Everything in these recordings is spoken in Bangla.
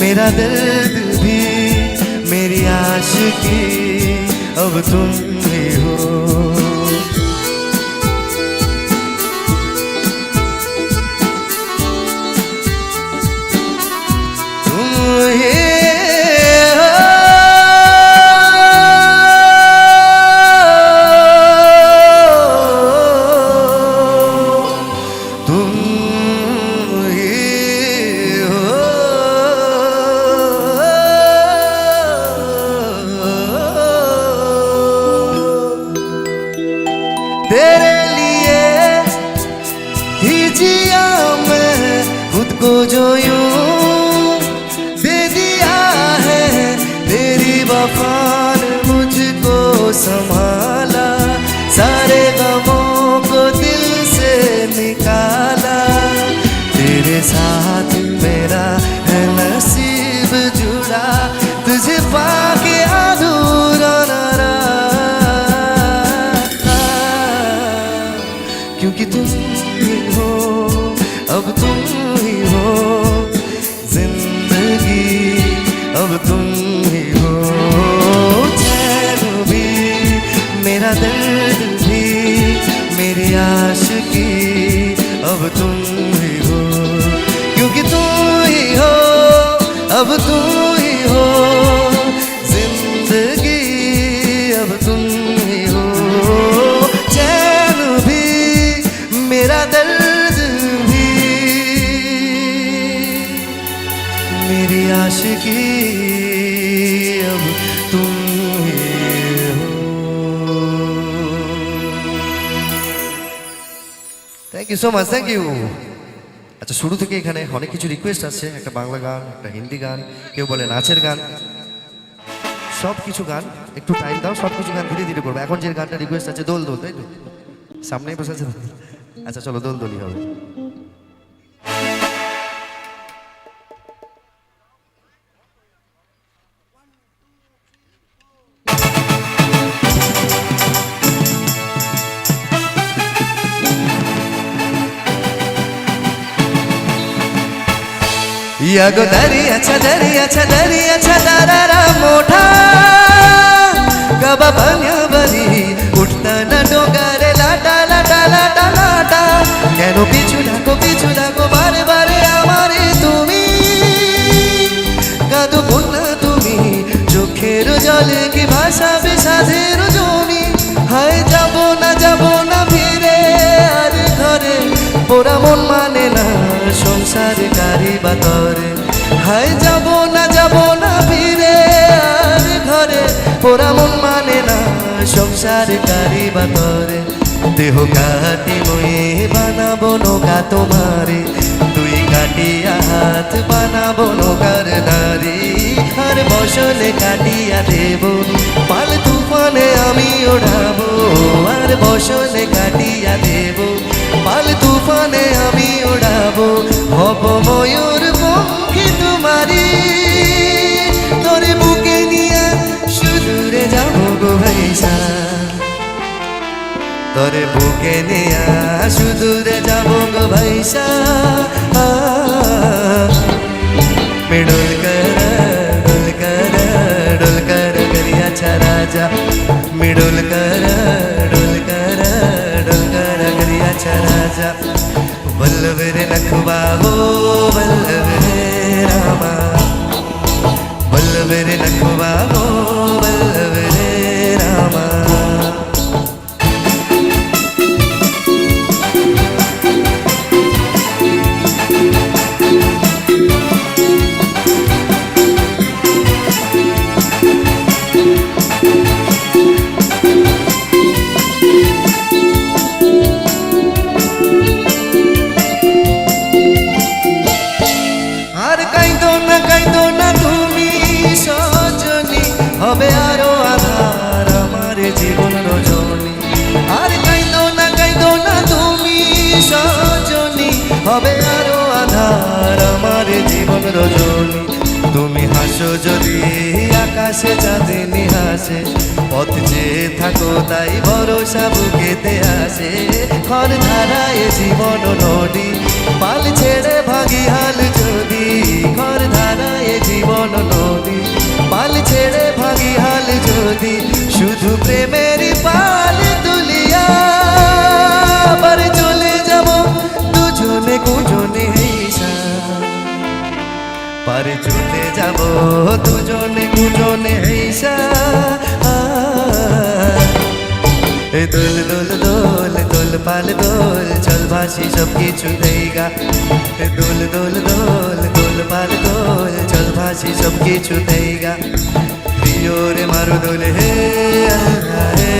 मेरा दर्द भी मेरी आशिकी अब तुम ही हो। आशिकी अब तुम ही हो। क्योंकि तुम ही हो अब तुम ही हो। সো মাচ থ্যাংক ইউ আচ্ছা শুরু থেকে এখানে অনেক কিছু রিকোয়েস্ট আছে। একটা বাংলা গান, একটা হিন্দি গান, কেউ বলে নাচের গান। সব কিছু গান, একটু টাইম দাও সব কিছু গান ধীরে ধীরে করব। এখন যে গানটা রিকোয়েস্ট আছে, দোল দোল, তাই তো? সামনেই বসে আছে? আচ্ছা চলো দোল দোলই হবে। દરિયા ગો દરિયા છે દરિયા છે દરિયા છે દારા મોઠા ગબા બન્યા બની ઉઠતા ના ડોગારે લાટા લાટા લાટા લાટા কেন পিছু ডাকো পিছু ডাকো বারে বারে আমারে তুমি কাঁদো না তুমি চোখের জলে কি ভাষাবে সাধের হায় যাব না যাব না ফিরে? আর ঘরে পোড়া মন মানে না, সংসার গাড়ি বাতরে। দেহ কাটি ময়ে বানাবো নৌকা তোমারে। তুই কাটিয়া হাত বানাবো নৌকার নারী আর বসলে কাটিয়া দেব, পাল তুফানে আমি ওড়াবো। আর বসলে কাটিয়া দেব, পাল তুফানে আমি ওড়াবো। হব ময়ূর পঙ্খী তোরে বুকে নিয়া সুদূরে যাব গো ভাইসা মিডল কর ডুল কর ডুল কর गरियाचा राजा मिडुल कर डुल कर डुल कर गरियाचा राजा वल्लभ रे नखबा हो वल्लभ रे रामा वल्लभ रे नखबा हो वल्लभ रे যদি আকাশে চাঁদনি হাসে পথ যে থাকো তাই ভরসা বুকেতে আসে। খর ধারায় জীবন নদী, পাল ছেড়ে ভাগি হাল যদি। খর ধারায় জীবন নদী, পাল ছেড়ে ভাগি হাল যদি। শুধু প্রেমেরই পাল পাল দোল চল ভাসি সব কিছু দেইগা। দোল দোল দোল দোল পাল দোল চল ভাসি সব কিছু দেইগা। প্রিয় রে মারু দোল, হে আল্লাহ হে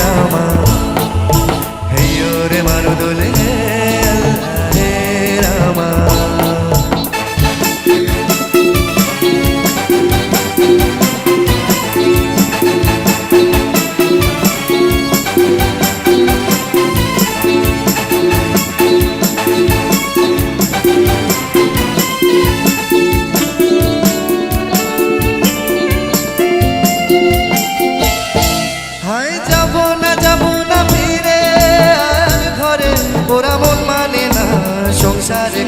রামা।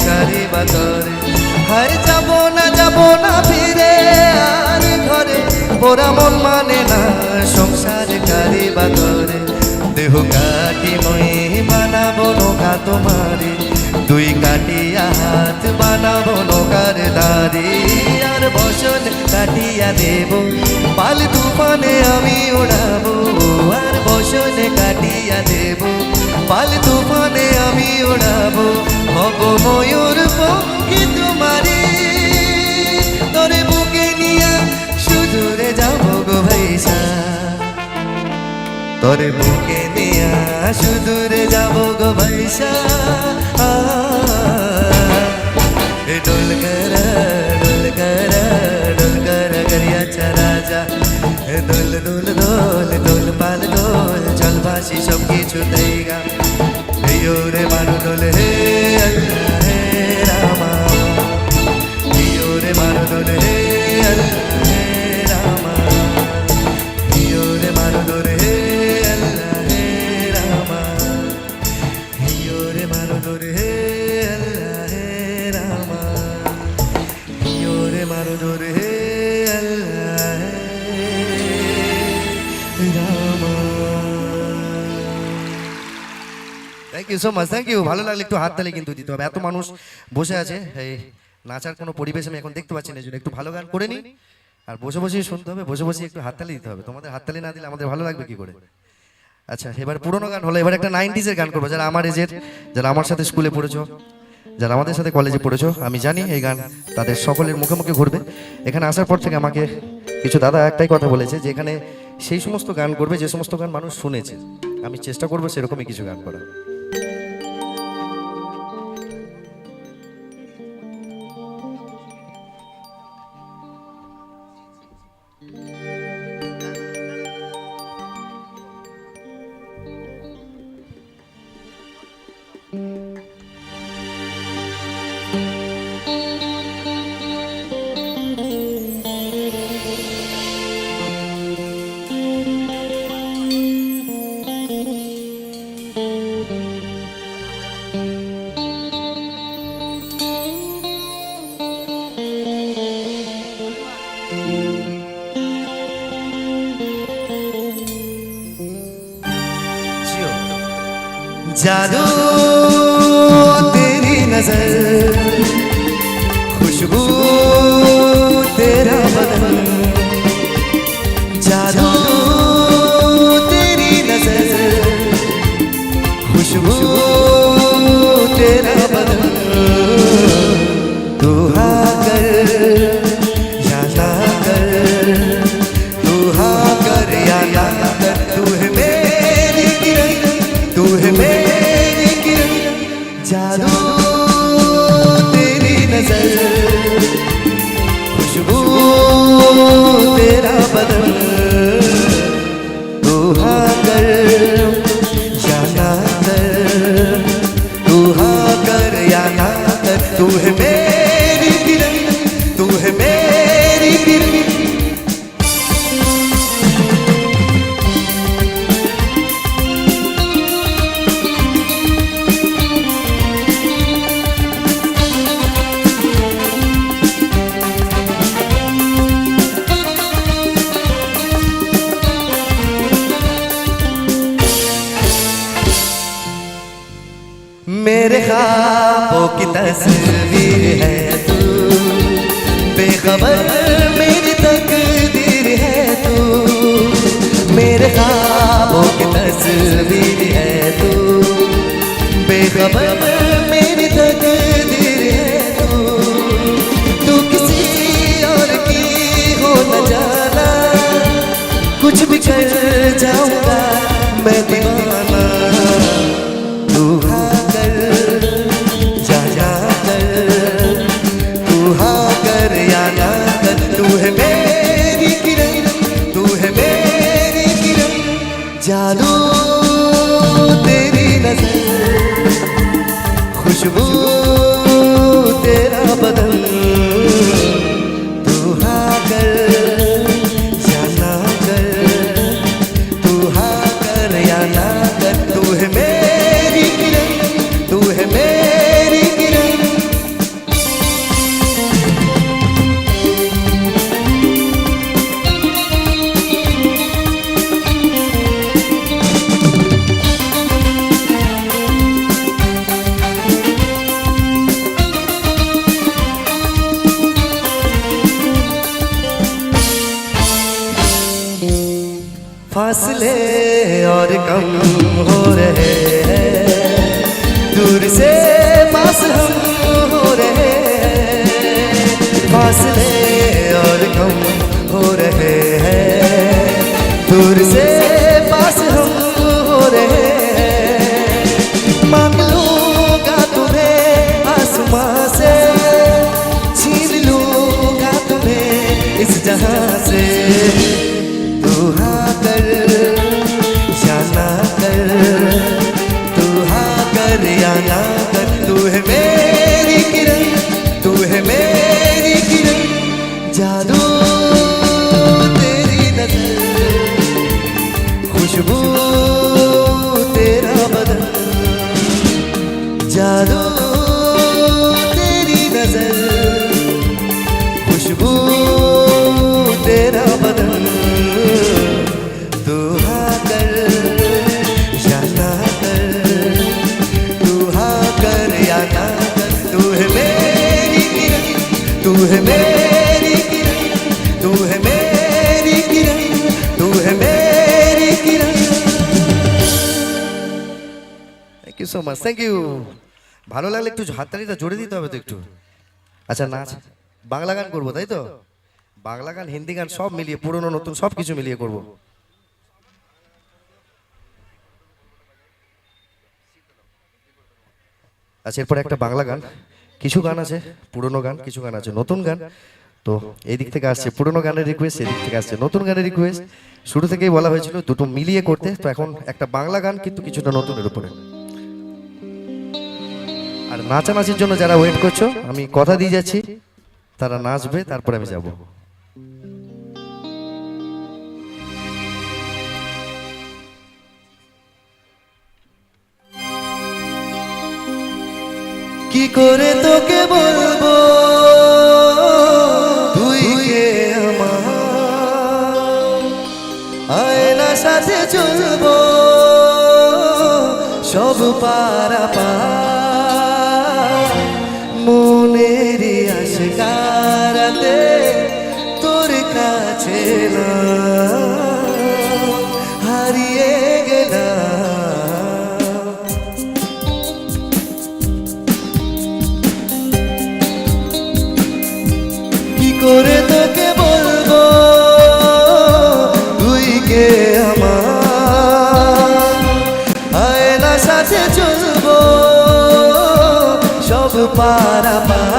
কারি বাতরে। হায়, যাব না যাব না ফিরে আর ঘরে। ওরা মন মানে না সংসারে কারি বাতরে। দেহ কাটি মই বানাবো নৌকা তোমারে। তুই কাটিয়া হাত বানাবো নৌকার দাঁড়ি। আর বসন কাটিয়া দেব, পাল তুফানে আমি ওড়াবো আর বসন কাটিয়া দেব, পাল তুফানে আমি ওড়াবো হব ময়ূর পঙ্কি তোমারে, তোরে বুকে নিয়া সুদূরে যাব গো ভাইসা। তোরে বুকে নিয়া সুদূরে যাব গো ভাইসা। কর দোল সব কিছু রে মারু দোল হে thank you so much thank you ভালো লাগলে একটু হাত তালে কিন্তু দিতে হবে। এত মানুষ বসে আছে, এই নাচার কোনো পরিবেশ আমি এখন দেখতে পাচ্ছি না জন্য একটু ভালো গান করে নিই। আর বসে বসেই শুনতে হবে, বসে বসে একটু হাততালি দিতে হবে। তোমাদের হাততালি না দিলে আমাদের ভালো লাগবে কি করে? আচ্ছা এবার পুরোনো গান হলো, এবার একটা নাইনটিজের গান করব। যারা আমার এজের যারা আমার সাথে স্কুলে পড়েছো, যারা আমাদের সাথে কলেজে পড়েছো, আমি জানি এই গান তাদের সকলের মুখে মুখে ঘুরবে। এখানে আসার পর থেকে আমাকে কিছু দাদা একটাই কথা বলেছে যে এখানে সেই সমস্ত গান করবে, যে সমস্ত গান মানুষ শুনেছে। আমি চেষ্টা করব সেরকমই কিছু গান করা जादू तेरी नज़र। tu remete तस्वीर है तू। बेखबर मेरी तकदीर है तू। मेरे ख्वाबों की तस्वीर है तू। बेखबर मेरी तकदीर है तू। तू किसी और की हो न जाना। कुछ भी कर जाऊँगा। फासले और कम हो रहे हैं। दूर से সো মাচ থ্যাংক ইউ ভালো লাগলে একটু হাততালিটা জোরে দিতে হবে তো একটু। আচ্ছা নাচ। বাংলা গান করব, তাই তো? বাংলা গান, হিন্দি গান সব মিলিয়ে, পুরনো, নতুন সব কিছু মিলিয়ে করব। আচ্ছা এরপরে একটা বাংলা গান। কিছু গান আছে, পুরনো গান, কিছু গান আছে, নতুন গান। তো এই দিক থেকে আসছে পুরনো গানের রিকোয়েস্ট এদিক থেকে আসছে নতুন গানের রিকোয়েস্ট শুরু থেকেই বলা হয়েছিল দুটো মিলিয়ে করতে। তো এখন একটা বাংলা গান, কিন্তু কিছুটা নতুনের উপরে। নাচানাচির জন্য যারা ওয়েট করছ, আমি কথা দিয়ে যাচ্ছি। তারা নাচবে, তারপরে আমি যাব। কি করে তোকে বলব? সাথে চলবো। সব পারা পা মনেরই আশকারাতে সব পারা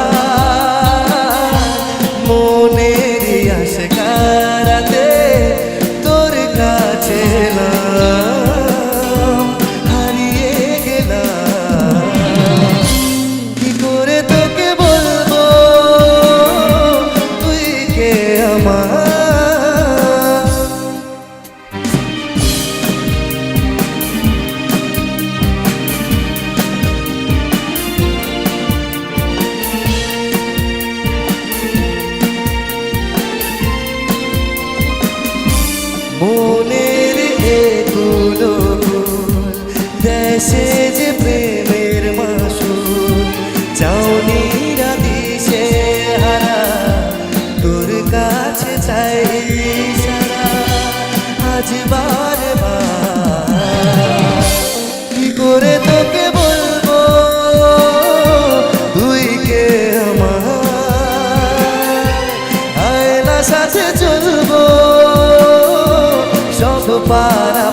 সব পারা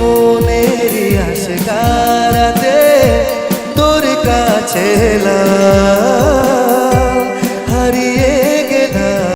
মনেরই আশকারাতে তোর কাছে